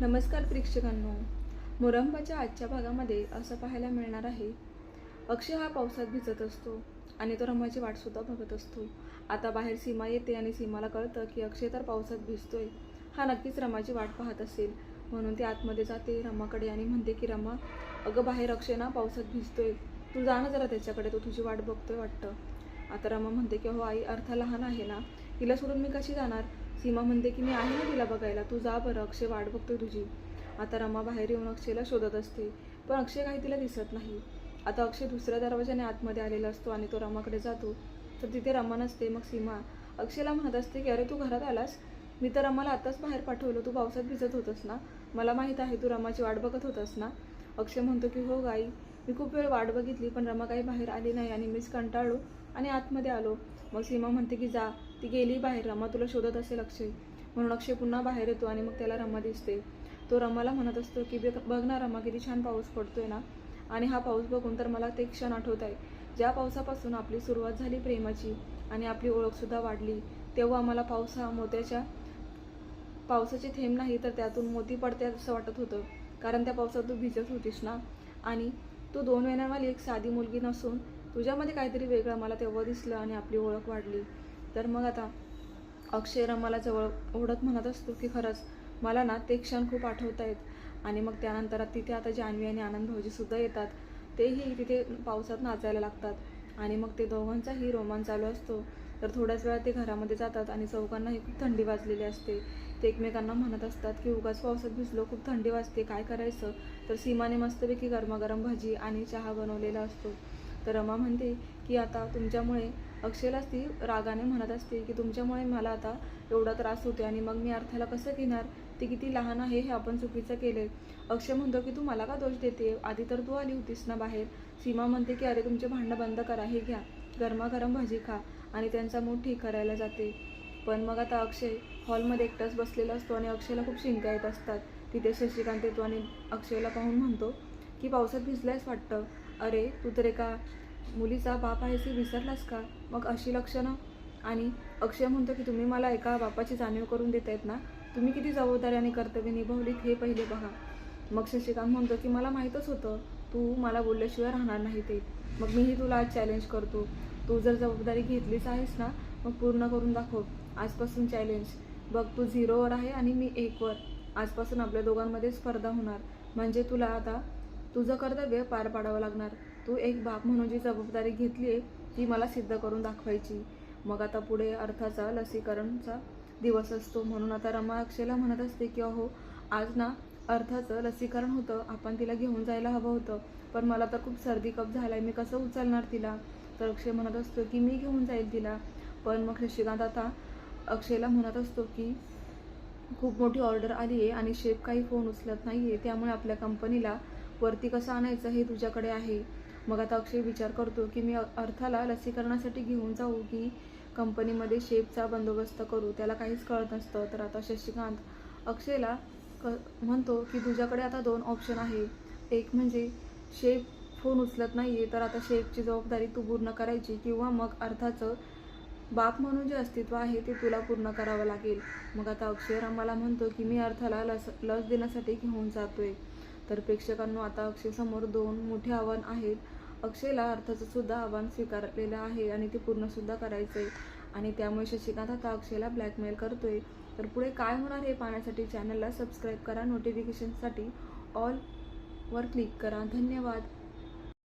नमस्कार प्रेक्षकांनो. मोरंबाच्या आजच्या भागामध्ये असं पाहायला मिळणार आहे. अक्षय हा पावसात भिजत असतो आणि तो रमाची वाटसुद्धा बघत असतो. आता बाहेर सीमा येते आणि सीमाला कळतं की अक्षय तर पावसात भिजतोय. हा नक्कीच रमाची वाट पाहत असेल. म्हणून ती आतमध्ये जाते रमाकडे आणि म्हणते की रमा अगं बाहेर अक्षय ना पावसात भिजतोय. तू जा ना जरा त्याच्याकडे तो तुझी वाट बघतोय वाटतं. आता रमा म्हणते की हो आई अर्थ लहान आहे ना. तिला सोडून मी कशी जाणार? सीमा म्हणते की मी आहे ना तिला बघायला. तू जा बरं अक्षय वाट बघतो तुझी. आता रमा बाहेर येऊन अक्षयला शोधत असते. पण अक्षय काही तिला दिसत नाही. आता अक्षय दुसऱ्या दरवाजाने आतमध्ये आलेला असतो आणि तो रमाकडे जातो. तर तिथे रमा नसते. मग सीमा अक्षयला म्हणत असते की अरे तू घरात आलास? मी तर रमाला आताच बाहेर पाठवलं. तू पावसात भिजत होतस ना? मला माहीत आहे तू रमाची वाट बघत होतास ना? अक्षय म्हणतो की हो गाई. मी खूप वेळ वाट बघितली पण रमा काही बाहेर आली नाही आणि मीच कंटाळलो. आणि आतमध्ये आलो. मग सीमा म्हणते की जा. ती गेली बाहेर. रमा तुला शोधत असेल अक्षय. म्हणून अक्षय पुन्हा बाहेर येतो आणि मग त्याला रमा दिसते. तो रमाला म्हणत असतो की बघ ना रमा किती छान पाऊस पडतोय ना? आणि हा पाऊस बघून तर मला ते क्षण आठवत आहे. ज्या पावसापासून आपली सुरुवात झाली प्रेमाची आणि आपली ओळखसुद्धा वाढली तेव्हा आम्हाला पाऊस हा मोत्याच्या पावसाचे थेंब नाही तर त्यातून मोती पडते असं वाटत होतं. कारण त्या पावसात तू भिजत होतीस ना? आणि तू दोन महिन्यांवाली एक साधी मुलगी नसून तुझ्यामध्ये काहीतरी वेगळं मला तेव्हा दिसलं आणि आपली ओळख वाढली. तर मग आता अक्षय रमाला जवळ ओढत म्हणत असतो की खरंच मला ना ते क्षण खूप आठवत आहेत. आणि मग त्यानंतर तिथे आता जान्हवी आणि आनंद भाऊजीसुद्धा येतात. तेही तिथे पावसात नाचायला लागतात. आणि मग ते दोघांचाही रोमान चालू असतो. तर थोड्याच वेळा ते घरामध्ये जातात आणि चौकांनाही खूप थंडी वाजलेली असते. ते एकमेकांना म्हणत असतात की उगाच पावसात भिजलो खूप थंडी वाजते काय करायचं? तर सीमाने मस्तपैकी गरमागरम भाजी आणि चहा बनवलेला असतो. तर रमा म्हणते की आता तुमच्यामुळे अक्षयलाच ती रागाने म्हणत असते की तुमच्यामुळे मला आता एवढा त्रास होतो आणि मग मी अर्थाला कसं घेणार? ती किती लहान आहे हे आपण चुकीचं केले अक्षय म्हणतो की तू मला का दोष देते आधी तर तू आली होतीस ना बाहेर. सीमा म्हणते की अरे तुमचे भांडणं बंद करा हे घ्या. गरमागरम भाजी खा आणि त्यांचा मूड ठीक करायला जाते. पण मग आता अक्षय हॉलमध्ये एकटाच बसलेला असतो आणि अक्षयला खूप शिंका येत असतात. तिथे शशिकांत येतो आणि अक्षयला पाहून म्हणतो की पावसात भिजलायच वाटतं? अरे तू तर एका मुलीचा बाप आहेस हे विसरलास का? मग अशी लक्षणं? आणि अक्षय म्हणतो की तुम्ही मला एका बापाची जाणीव करून देत आहेत ना? तुम्ही किती जबाबदारी आणि कर्तव्य निभावलीत हे पहिले बघा. मग शशिकांत म्हणतो की मला माहीतच होतं. तू मला बोलल्याशिवाय राहणार नाही ते. मग मीही तुला आज चॅलेंज करतो. तू जर जबाबदारी घेतलीच आहेस ना मग पूर्ण करून दाखव. आजपासून चॅलेंज बघ तू झिरोवर आहे आणि मी एकवर आजपासून आपल्या दोघांमध्ये स्पर्धा होणार. म्हणजे तुला आता तुझं कर्तव्य पार पाडावं लागणार. तू एक बाप म्हणून जी जबाबदारी घेतली आहे ती मला सिद्ध करून दाखवायची. मग आता पुढे अर्थाचा लसीकरणचा दिवस असतो. म्हणून आता रमा अक्षयला म्हणत असते की अहो आज ना अर्थाचं लसीकरण होतं. आपण तिला घेऊन जायला हवं होतं. पण मला तर खूप सर्दी कप झाला मी कसं उचलणार तिला? तर अक्षय म्हणत असतो की मी घेऊन जाईल तिला. पण मग शशिकांत आता अक्षयला म्हणत असतो की खूप मोठी ऑर्डर आली आहे आणि शेफ काही फोन उचलत नाही आहे त्यामुळे आपल्या कंपनीला वरती कसं आणायचं हे तुझ्याकडे आहे. मग आता अक्षय विचार करतो की मी अर्थाला लसीकरणासाठी घेऊन जाऊ की कंपनीमध्ये शेपचा बंदोबस्त करू. त्याला काहीच कळत नसतं. तर आता शशिकांत अक्षयला क म्हणतो की तुझ्याकडे आता दोन ऑप्शन आहे. एक म्हणजे शेप फोन उचलत नाही आहे तर आता शेपची जबाबदारी तू पूर्ण करायची किंवा मग अर्थाचं बाप म्हणून जे अस्तित्व आहे ते तुला पूर्ण करावं लागेल. मग आता अक्षय रामाला म्हणतो की मी अर्थाला लस लस देण्यासाठी घेऊन जातोय. तर प्रेक्षकांनो आता अक्षयसमोर दोन मोठे आव्हान आहेत. अक्षयला अर्थाचं सुद्धा आव्हान स्वीकारलेलं आहे आणि ते पूर्णसुद्धा करायचं आहे आणि त्यामुळे शशिकांत आता अक्षयला ब्लॅकमेल करतोय. तर पुढे काय होणार हे पाहण्यासाठी चॅनलला सबस्क्राईब करा. नोटिफिकेशनसाठी ऑल वर क्लिक करा. धन्यवाद.